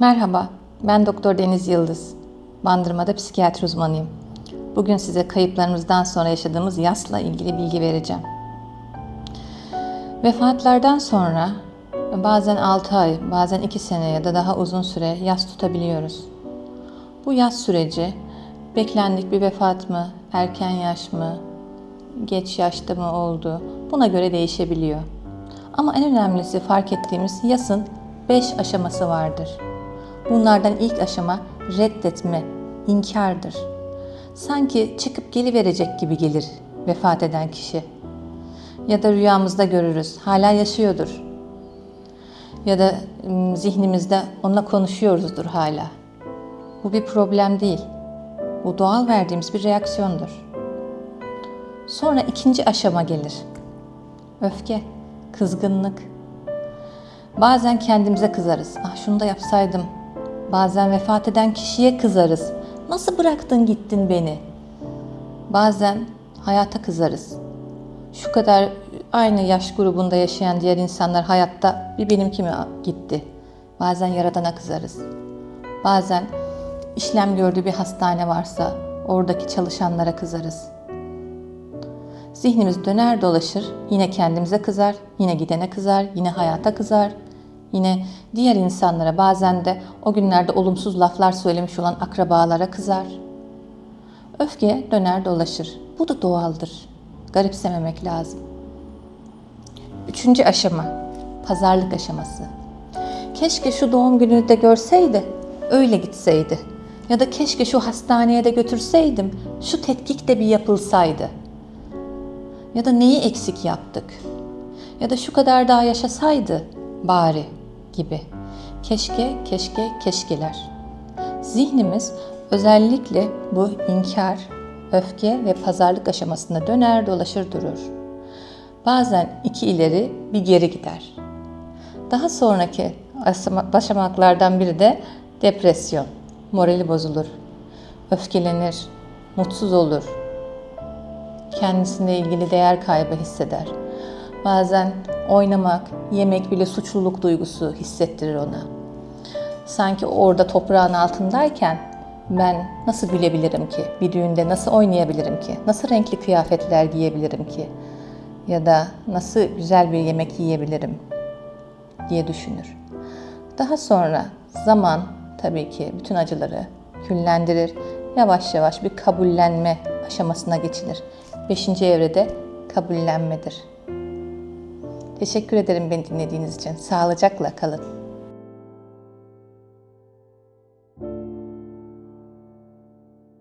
Merhaba, ben Doktor Deniz Yıldız. Bandırma'da psikiyatri uzmanıyım. Bugün size kayıplarımızdan sonra yaşadığımız yasla ilgili bilgi vereceğim. Vefatlardan sonra bazen 6 ay, bazen 2 sene ya da daha uzun süre yas tutabiliyoruz. Bu yas süreci beklendik bir vefat mı, erken yaş mı, geç yaşta mı oldu buna göre değişebiliyor. Ama en önemlisi fark ettiğimiz yasın 5 aşaması vardır. Bunlardan ilk aşama reddetme, inkardır. Sanki çıkıp geliverecek gibi gelir vefat eden kişi. Ya da rüyamızda görürüz, hala yaşıyordur. Ya da zihnimizde onunla konuşuyoruzdur hala. Bu bir problem değil. Bu doğal verdiğimiz bir reaksiyondur. Sonra ikinci aşama gelir. Öfke, kızgınlık. Bazen kendimize kızarız. Ah şunu da yapsaydım. Bazen vefat eden kişiye kızarız. Nasıl bıraktın gittin beni? Bazen hayata kızarız. Şu kadar aynı yaş grubunda yaşayan diğer insanlar hayatta bir benimki mi gitti? Bazen yaradana kızarız. Bazen işlem gördüğü bir hastane varsa oradaki çalışanlara kızarız. Zihnimiz döner dolaşır, yine kendimize kızar, yine gidene kızar, yine hayata kızar, yine diğer insanlara bazen de o günlerde olumsuz laflar söylemiş olan akrabalara kızar. Öfke döner dolaşır. Bu da doğaldır. Garipsememek lazım. Üçüncü aşama, pazarlık aşaması. Keşke şu doğum gününü de görseydi, öyle gitseydi. Ya da keşke şu hastaneye de götürseydim, şu tetkik de bir yapılsaydı. Ya da neyi eksik yaptık? Ya da şu kadar daha yaşasaydı bari gibi. Keşke, keşke, keşkeler. Zihnimiz özellikle bu inkar, öfke ve pazarlık aşamasında döner dolaşır durur. Bazen iki ileri bir geri gider. Daha sonraki basamaklardan biri de depresyon. Morali bozulur, öfkelenir, mutsuz olur, kendisine ilgili değer kaybı hisseder. Bazen oynamak, yemek bile suçluluk duygusu hissettirir ona. Sanki orada toprağın altındayken ben nasıl gülebilirim ki? Bir düğünde nasıl oynayabilirim ki? Nasıl renkli kıyafetler giyebilirim ki? Ya da nasıl güzel bir yemek yiyebilirim diye düşünür. Daha sonra zaman tabii ki bütün acıları küllendirir. Yavaş yavaş bir kabullenme aşamasına geçilir. Beşinci evrede kabullenmedir. Teşekkür ederim beni dinlediğiniz için. Sağlıcakla kalın.